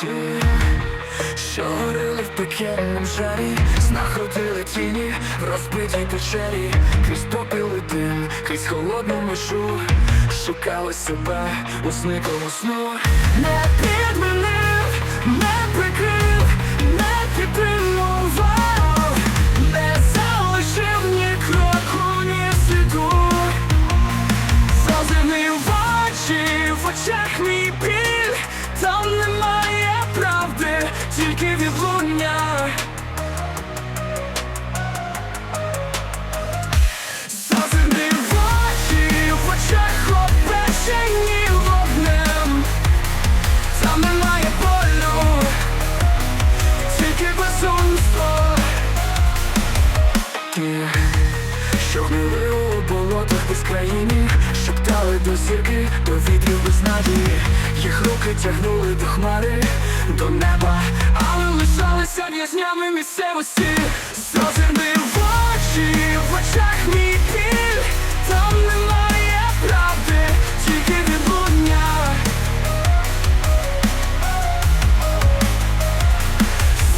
ті, що горили в пекельному жарі, знаходили тіні в розбитій печері, крізь попіл і дим, крізь холодну межу, шукали себе у зниклому сну. Не підмінив, відлуння. Зазирни в очі, в очах обпечені вогнем, там немає болю, тільки безумство. Що гнили у болотах безкраїні, шептали до зірки, до вітрів без надії. Їх руки тягнули до хмари, до неба, в'язнями місцевості. Зазирни в очі, в очах мій біль, там немає правди, тільки відлуння.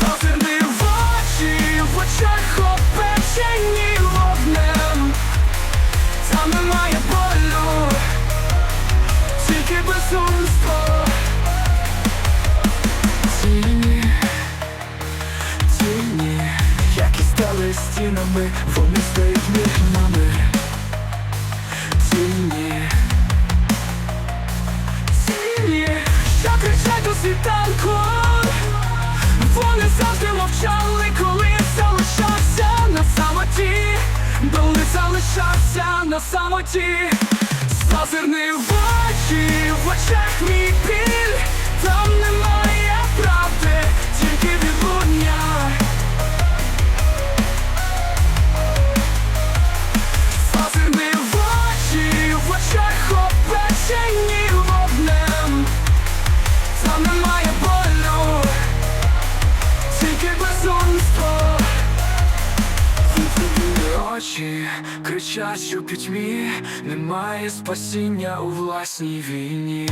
Зазирни в очі, в очах стінами, вони стають між нами. Тіні, тіні, що кричать у світанку. Вони завжди мовчали, коли залишався на самоті, коли залишався на самоті, Зазирни в очі, в очах мій біль, там немає Очі кричать, що пітьмі немає спасіння у власній війні.